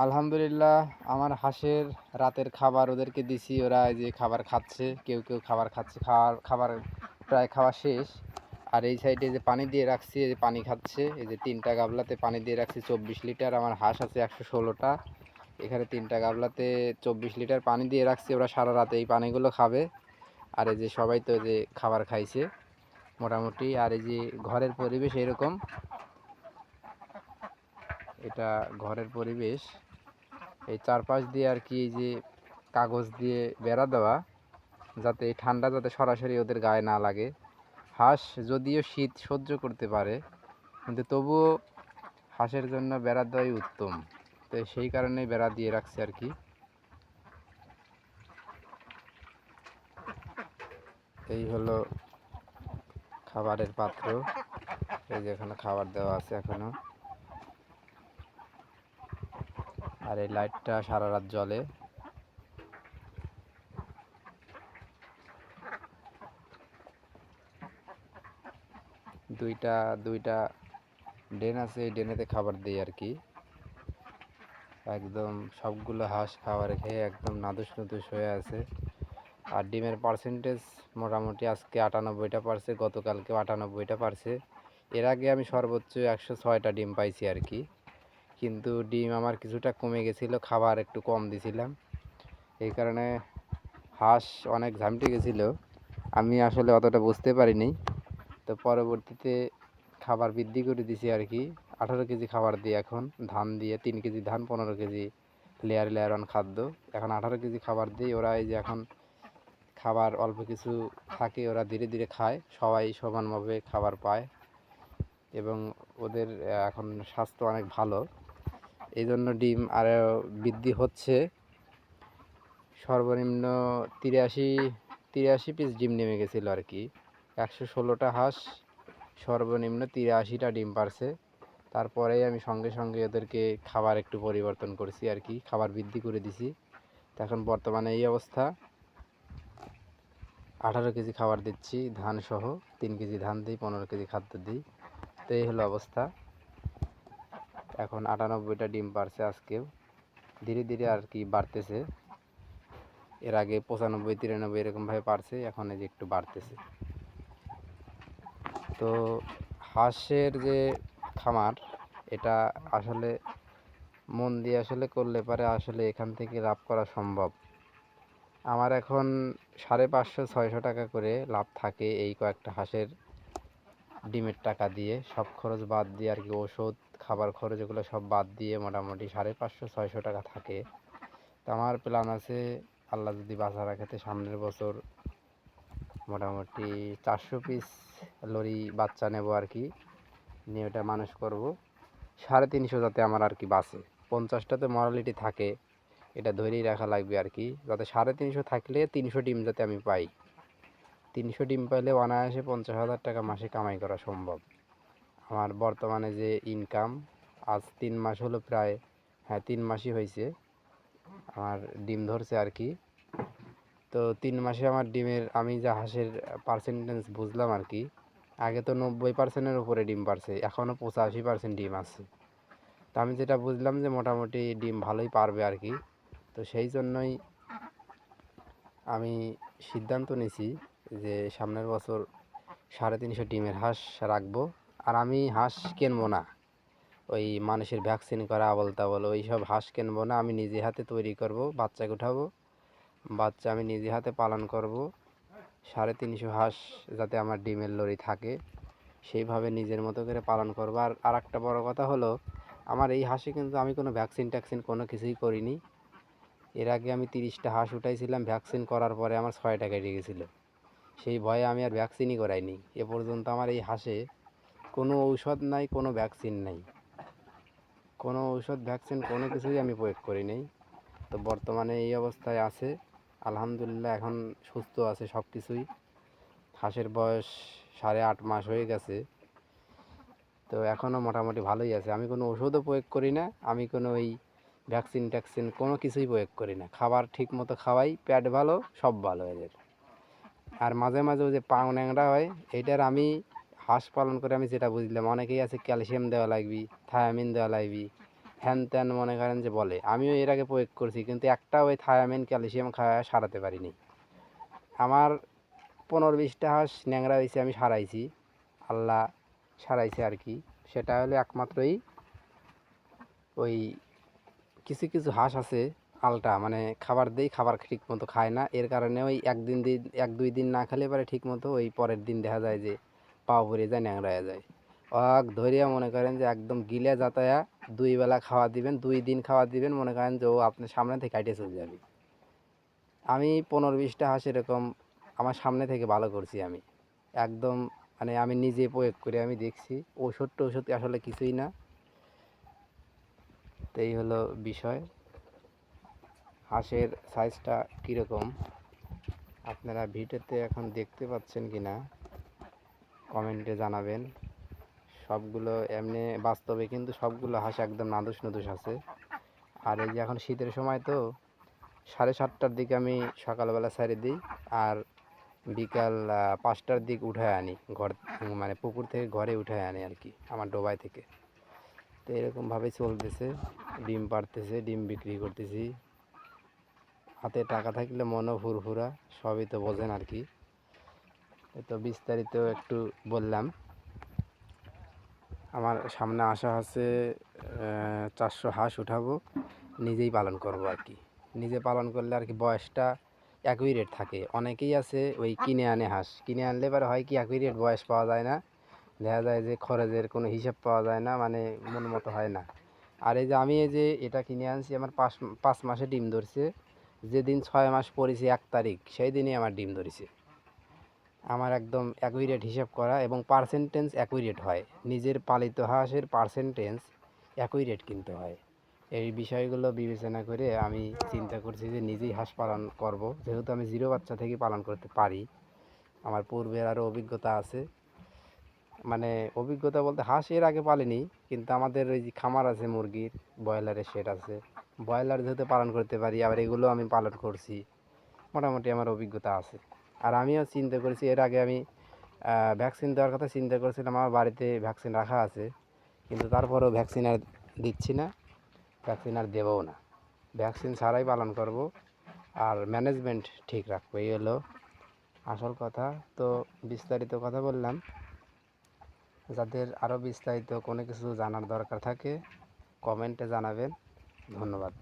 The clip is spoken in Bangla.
আলহামদুলিল্লাহ, আমার হাঁসের রাতের খাবার ওদেরকে দিছি, ওরা যে খাবার খাচ্ছে, কেউ কেউ খাবার খাচ্ছে, খাওয়ার, খাবার প্রায় খাওয়া শেষ। আর এই সাইডে যে পানি দিয়ে রাখছি, এই যে পানি খাচ্ছে, এই যে তিনটা গাবলাতে পানি দিয়ে রাখছি, চব্বিশ লিটার, আমার হাঁস আছে একশো ষোলোটা। এখানে তিনটা গাবলাতে চব্বিশ লিটার পানি দিয়ে রাখছি, ওরা সারা রাতে এই পানিগুলো খাবে। আর এই যে সবাই তো যে খাবার খাইছে, মোটামুটি। আর এই যে ঘরের পরিবেশ এরকম। এটা ঘরের পরিবেশ। এই চারপাশ দিয়ে আর কি এই যে কাগজ দিয়ে বেড়া দেওয়া, যাতে ঠান্ডা যাতে সরাসরি ওদের গায়ে না লাগে। হাঁস যদিও শীত সহ্য করতে পারে, কিন্তু তবুও হাঁসের জন্য বেড়া দেওয়াই উত্তম। তো সেই কারণেই বেড়া দিয়ে রাখছে আর কি। এই হলো খাবারের পাত্র। এই যে এখানে খাবার দেওয়া আছে এখনও। আর এই লাইটটা সারা রাত জ্বলে। দুইটা দুইটা ড্রেন আছে, এই ড্রেনেতে খাবার দিই আর কি। একদম সবগুলো হাঁস খাবার খেয়ে একদম নাদুস নুদুস হয়ে আছে। আর ডিমের পার্সেন্টেজ মোটামুটি আজকে আটানব্বইটা পারছে, গতকালকেও আটানব্বইটা পারছে। এর আগে আমি সর্বোচ্চ একশো ছয়টা ডিম পাইছি আর কি। কিন্তু ডিম আমার কিছুটা কমে গেছিল, খাবার একটু কম দিছিলাম। এই কারণে হাঁস অনেক ঝামটে গেছিল। আমি আসলে অতটা বুঝতে পারিনি। তো পরবর্তীতে খাবার বৃদ্ধি করে দিছি আর কি। আঠারো কেজি খাবার দিই এখন, ধান দিয়ে তিন কেজি ধান, পনেরো কেজি লেয়ার লেয়ার অন খাদ্য। এখন আঠারো কেজি খাবার দিই, ওরা এই যে এখন খাবার অল্প কিছু থাকে, ওরা ধীরে ধীরে খায়, সবাই সমানভাবে খাবার পায় এবং ওদের, এখন স্বাস্থ্য অনেক ভালো। এই জন্য ডিম আরও বৃদ্ধি হচ্ছে। সর্বনিম্ন তিরাশি তিরাশি পিস ডিম নেমে গেছিল আর কি। একশো ষোলোটা হাঁস, সর্বনিম্ন তিরাশিটা ডিম পারছে। তারপরেই আমি সঙ্গে সঙ্গে ওদেরকে খাবার একটু পরিবর্তন করছি আর কি, খাবার বৃদ্ধি করে দিছি। এখন বর্তমানে এই অবস্থা। আঠারো কেজি খাবার দিচ্ছি ধান সহ তিন কেজি ধান দিই, পনেরো কেজি খাদ্য দিই। তো এই হলো অবস্থা। এখন আটানব্বইটা ডিম পারছে আজকেও ধীরে ধীরে আর কি বাড়তেছে। এর আগে পঁচানব্বই, তিরানব্বই এরকমভাবে পারছে, এখন এই যে একটু বাড়তেছে। তো হাঁসের যে খামার, এটা আসলে মন দিয়ে আসলে করলে পারে আসলে এখান থেকে লাভ করা সম্ভব। আমার এখন সাড়ে পাঁচশো, ছয়শো টাকা করে লাভ থাকে এই কয়েকটা হাঁসের ডিমের টাকা দিয়ে। সব খরচ বাদ দিয়ে আর কি ওষুধ খাবার খরচ এগুলো সব বাদ দিয়ে মোটামুটি সাড়ে পাঁচশো, ছয়শো টাকা থাকে। তো আমার প্ল্যান আছে, আল্লাহ যদি বাঁচা রাখাতে সামনের বছর মোটামুটি চারশো পিস লরি বাচ্চা নেব আর কি, নিয়ে ওটা মানুষ করব। সাড়ে তিনশো যাতে আমার আর কি বাঁচে। পঞ্চাশটাতে মরালিটি থাকে, এটা ধরেই রাখা লাগবে আর কি। যাতে সাড়ে তিনশো থাকলে তিনশো ডিম যাতে আমি পাই। তিনশো ডিম পাইলে অনায়াসে পঞ্চাশ হাজার টাকা মাসে কামাই করা সম্ভব। আমার বর্তমানে যে ইনকাম আজ তিন মাস হলো প্রায় হ্যাঁ তিন মাসই হয়েছে। আমার ডিম ধরছে আর কি। তো তিন মাসে আমার ডিমের, আমি যা হাঁসের পার্সেন্টেজ বুঝলাম আর কি, আগে তো নব্বই পার্সেন্টের উপরে ডিম পারছে, এখনও পঁচাশি পার্সেন্ট ডিম আছে। তো আমি যেটা বুঝলাম যে মোটামুটি ডিম ভালোই পারবে আর কি, তো সেই জন্যই আমি সিদ্ধান্ত নিয়েছি যে সামনের বছর সাড়ে তিনশো ডিমের হাঁস রাখব। আর আমি হাঁস কিনবো না। ওই মানুষের ভ্যাকসিন করা আবল তাবল ওই সব হাঁস কিনবো না। আমি নিজে হাতে তৈরি করব বাচ্চাকে উঠাবো বাচ্চা আমি নিজে হাতে পালন করব। সাড়ে তিনশো হাঁস যাতে আমার ডিমের লরি থাকে, সেইভাবে নিজের মতো করে পালন করব। আর আর একটা বড় কথা হলো, আমার এই হাঁসে কিন্তু আমি কোনো ভ্যাকসিন ট্যাকসিন কোনো কিছুই করিনি। এর আগে আমি তিরিশটা হাঁস উঠাইছিলাম ভ্যাকসিন করার পরে আমার ছয়টা কেটে গেছিল। সেই ভয়ে আমি আর ভ্যাকসিনই করাইনি। এ পর্যন্ত আমার এই হাঁসে কোনো ঔষধ নাই, কোনো ভ্যাকসিন নাই। কোনো ঔষধ ভ্যাকসিন কোনো কিছুই আমি প্রয়োগ করি নাই। তো বর্তমানে এই অবস্থায় আছে। আলহামদুলিল্লাহ এখন সুস্থ আছে সব কিছুই হাঁসের বয়স সাড়ে আট মাস হয়ে গেছে। তো এখনও মোটামুটি ভালোই আছে। আমি কোনো ওষুধও প্রয়োগ করি না। আমি কোনো ওই ভ্যাকসিন ট্যাকসিন কোনো কিছুই প্রয়োগ করি না। খাবার ঠিক মতো খাওয়াই, পেট ভালো, সব ভালো এদের আর মাঝে মাঝে ওই যে পাও ন্যাংরা হয়, এইটার আমি হাঁস পালন করে আমি যেটা বুঝলাম, অনেকেই আছে ক্যালসিয়াম দেওয়া লাগবি, থায়ামিন দেওয়া লাগবি। হ্যান ত্যান মনে করেন যে বলে। আমিও এর আগে প্রয়োগ করছি, কিন্তু একটা ওই থায়ামিন, ক্যালসিয়াম খাওয়া সারাতে পারিনি। আমার পনেরো বিশটা হাঁস ন্যাংরা হয়েছে, আমি সারাইছি। আল্লাহ সারাইছে আর কি। সেটা হলো একমাত্রই ওই কিছু কিছু হাঁস আছে আলটা মানে খাবার দেই, খাবার ঠিক মতো খায় না। এর কারণে ওই একদিন দিন এক দুই দিন না খেলে পরে ঠিক মতো ওই পরের দিন দেখা যায় যে পাও পড়ে যায় ন্যাংরা যায় অক ধরিয়া মনে করেন যে একদম গিলে যাতায়া দুই বেলা খাওয়া দিবেন, দুই দিন খাওয়া দিবেন, মনে করেন যে ও আপনার সামনে থেকে কাটে চলে যাবে। আমি পনেরো বিশটা হাঁস এরকম আমার সামনে থেকে ভালো করছি আমি। একদম মানে আমি নিজে প্রয়োগ করে আমি দেখছি ওষুধ টষুধ আসলে কিছুই না। তো এই হলো বিষয়। হাঁসের সাইজটা কীরকম? আপনারা ভিডিওতে এখন দেখতে পাচ্ছেন কি না কমেন্টে জানাবেন। সবগুলো এমনি বাস্তবে কিন্তু সবগুলো হাঁস একদম নাদুস নদুস আছে। আর এই যে এখন শীতের সময় তো সাড়ে সাতটার দিকে আমি সকালবেলা ছেড়ে দিই আর বিকাল পাঁচটার দিক উঠায় আনি ঘর মানে পুকুর থেকে ঘরে উঠায় আনি আর কি, আমার ডোবাই থেকে। তো এরকমভাবে চলতেছে, ডিম পাড়তেছে, ডিম বিক্রি করতেছি। হাতে টাকা থাকলে মনও ফুরফুরা, সবই তো বোঝেন আর কি। তো বিস্তারিত একটু বললাম। আমার সামনে আশা আছে চারশো হাঁস উঠাবো, নিজেই পালন করব আর কি। নিজে পালন করলে আর কি বয়সটা একই রেট থাকে। অনেকেই আছে ওই কিনে আনে হাঁস। কিনে আনলে এবার হয় কি একই রেট বয়স পাওয়া যায় না। দেখা যায় যে খরচের কোনো হিসাব পাওয়া যায় না মানে মন মতো হয় না। আর এই যে আমি এই যে এটা কিনে আনছি, আমার পাঁচ পাঁচ মাসে ডিম ধরছে। যেদিন ছয় মাস পড়েছে এক তারিখ, সেই দিনই আমার ডিম ধরেছে। আমার একদম একই রেট হিসাব করা এবং পার্সেন্টেজ একই রেট হয়। নিজের পালিত হাঁসের পার্সেন্টেজ একই রেট কিনতে হয়। এই বিষয়গুলো বিবেচনা করে আমি চিন্তা করছি যে নিজেই হাঁস পালন করব। যেহেতু আমি জিরো বাচ্চা থেকে পালন করতে পারি, আমার পূর্বের আরও অভিজ্ঞতা আছে। মানে অভিজ্ঞতা বলতে হাঁস এর আগে পালিনি, কিন্তু আমাদের ওই যে খামার আছে মুরগির, ব্রয়লারের শেড আছে। ব্রয়লার যেহেতু পালন করতে পারি, আবার এগুলো আমি পালন করছি। মোটামুটি আমার অভিজ্ঞতা আছে। আর আমিও চিন্তা করেছি, এর আগে আমি ভ্যাকসিন দেওয়ার কথা চিন্তা করেছিলাম, আমার বাড়িতে ভ্যাকসিন রাখা আছে। কিন্তু তারপরেও ভ্যাকসিন আর দিচ্ছি না ভ্যাকসিন আর দেবও না। ভ্যাকসিন ছাড়াই পালন করব আর ম্যানেজমেন্ট ঠিক রাখব, এই হলো আসল কথা। তো বিস্তারিত কথা বললাম, যাদের আরও বিস্তারিত কোনো কিছু জানার দরকার থাকে কমেন্টে জানাবেন। ধন্যবাদ।